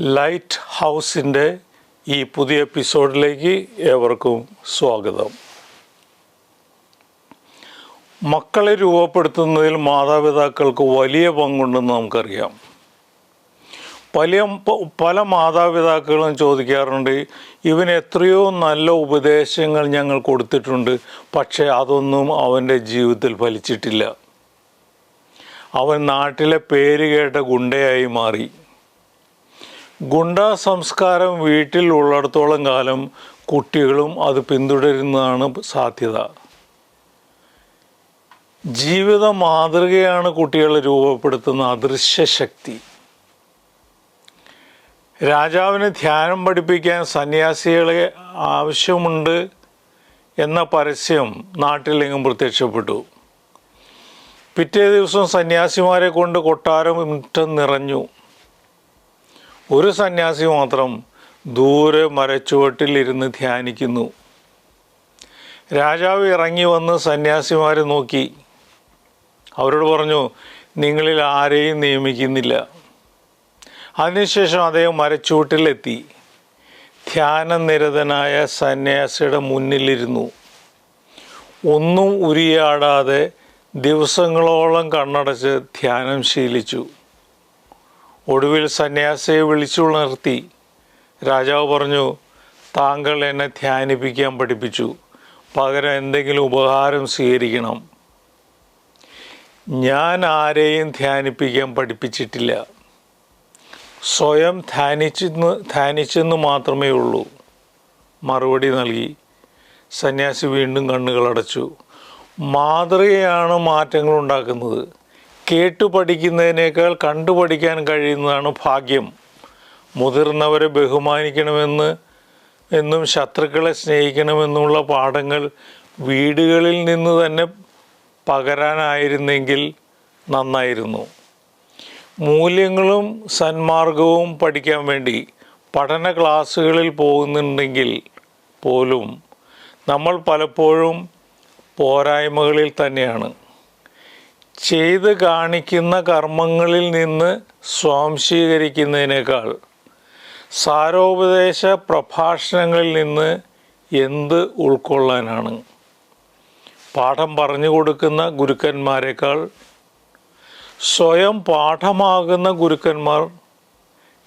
Light ഹൗസിന്റെ ഈ പുതിയ എപ്പിസോഡിലേക്ക് ഏവർക്കും സ്വാഗതം. മക്കളെ രൂപപ്പെടുത്തുന്നതിൽ മാതാപിതാക്കൾക്ക് വലിയ പങ്കുണ്ടെന്ന് നമുക്കറിയാം. പല പല മാതാപിതാക്കളും ചോദിക്കാറുണ്ട് ഇവന് എത്രയോ നല്ല ഉപദേശങ്ങൾ ഞങ്ങൾ കൊടുത്തിട്ടുണ്ട് പക്ഷേ അതൊന്നും അവന്റെ ജീവിതത്തിൽ ഫലിച്ചിട്ടില്ല. അവൻ നാട്ടിലെ പേര് കേട്ട ഗുണ്ടയായി മാറി. ഗുണ്ട സംസ്കാരം വീട്ടിൽ ഉള്ളിടത്തോളം കാലം കുട്ടികളും അത് പിന്തുടരുന്നതാണ് സാധ്യത. ജീവിത മാതൃകയാണ് കുട്ടികളെ രൂപപ്പെടുത്തുന്ന അദൃശ്യ ശക്തി. രാജാവിന് ധ്യാനം പഠിപ്പിക്കാൻ സന്യാസികളെ ആവശ്യമുണ്ട് എന്ന പരസ്യം നാട്ടിലെങ്ങും പ്രത്യക്ഷപ്പെട്ടു. പിറ്റേ ദിവസം സന്യാസിമാരെ കൊണ്ട് കൊട്ടാരം നിറഞ്ഞു. ഒരു സന്യാസി മാത്രം ദൂരെ മരച്ചുവട്ടിൽ ഇരുന്ന് ധ്യാനിക്കുന്നു. രാജാവ് ഇറങ്ങി വന്ന് സന്യാസിമാരെ നോക്കി. അവരോട് പറഞ്ഞു നിങ്ങളിൽ ആരെയും നിയമിക്കുന്നില്ല. അതിനുശേഷം അദ്ദേഹം മരച്ചുവട്ടിലെത്തി. ധ്യാനനിരതനായ സന്യാസിയുടെ മുന്നിലിരുന്നു. ഒന്നും ഉരിയാടാതെ ദിവസങ്ങളോളം കണ്ണടച്ച് ധ്യാനം ശീലിച്ചു. ഒടുവിൽ സന്യാസിയെ വിളിച്ചുണർത്തി രാജാവ് പറഞ്ഞു താങ്കൾ എന്നെ ധ്യാനിപ്പിക്കാൻ പഠിപ്പിച്ചു. പകരം എന്തെങ്കിലും ഉപഹാരം സ്വീകരിക്കണം. ഞാൻ ആരെയും ധ്യാനിപ്പിക്കാൻ പഠിപ്പിച്ചിട്ടില്ല. സ്വയം ധ്യാനിച്ചെന്ന് ധ്യാനിച്ചെന്ന് മാത്രമേ ഉള്ളൂ. മറുപടി നൽകി. സന്യാസി വീണ്ടും കണ്ണുകളടച്ചു മാതൃകയാണ് മാറ്റങ്ങൾ ഉണ്ടാക്കുന്നത് കേട്ടു പഠിക്കുന്നതിനേക്കാൾ കണ്ടു പഠിക്കാൻ കഴിയുന്നതാണ് ഭാഗ്യം. മുതിർന്നവരെ ബഹുമാനിക്കണമെന്ന് എന്നും ശത്രുക്കളെ സ്നേഹിക്കണമെന്നുള്ള പാഠങ്ങൾ വീടുകളിൽ നിന്ന് തന്നെ പകരാനായിരുന്നെങ്കിൽ നന്നായിരുന്നു. മൂല്യങ്ങളും സന്മാർഗവും പഠിക്കാൻ വേണ്ടി പഠന ക്ലാസ്സുകളിൽ പോകുന്നുണ്ടെങ്കിൽ പോലും നമ്മൾ പലപ്പോഴും പോരായ്മകളിൽ തന്നെയാണ്. ചെയ്ത് കാണിക്കുന്ന കർമ്മങ്ങളിൽ നിന്ന് സ്വാംശീകരിക്കുന്നതിനേക്കാൾ സാരോപദേശ പ്രഭാഷണങ്ങളിൽ നിന്ന് എന്ത് ഉൾക്കൊള്ളാനാണ്? പാഠം പറഞ്ഞു കൊടുക്കുന്ന ഗുരുക്കന്മാരെക്കാൾ സ്വയം പാഠമാകുന്ന ഗുരുക്കന്മാർ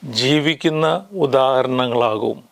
ജീവിക്കുന്ന ഉദാഹരണങ്ങളാകും.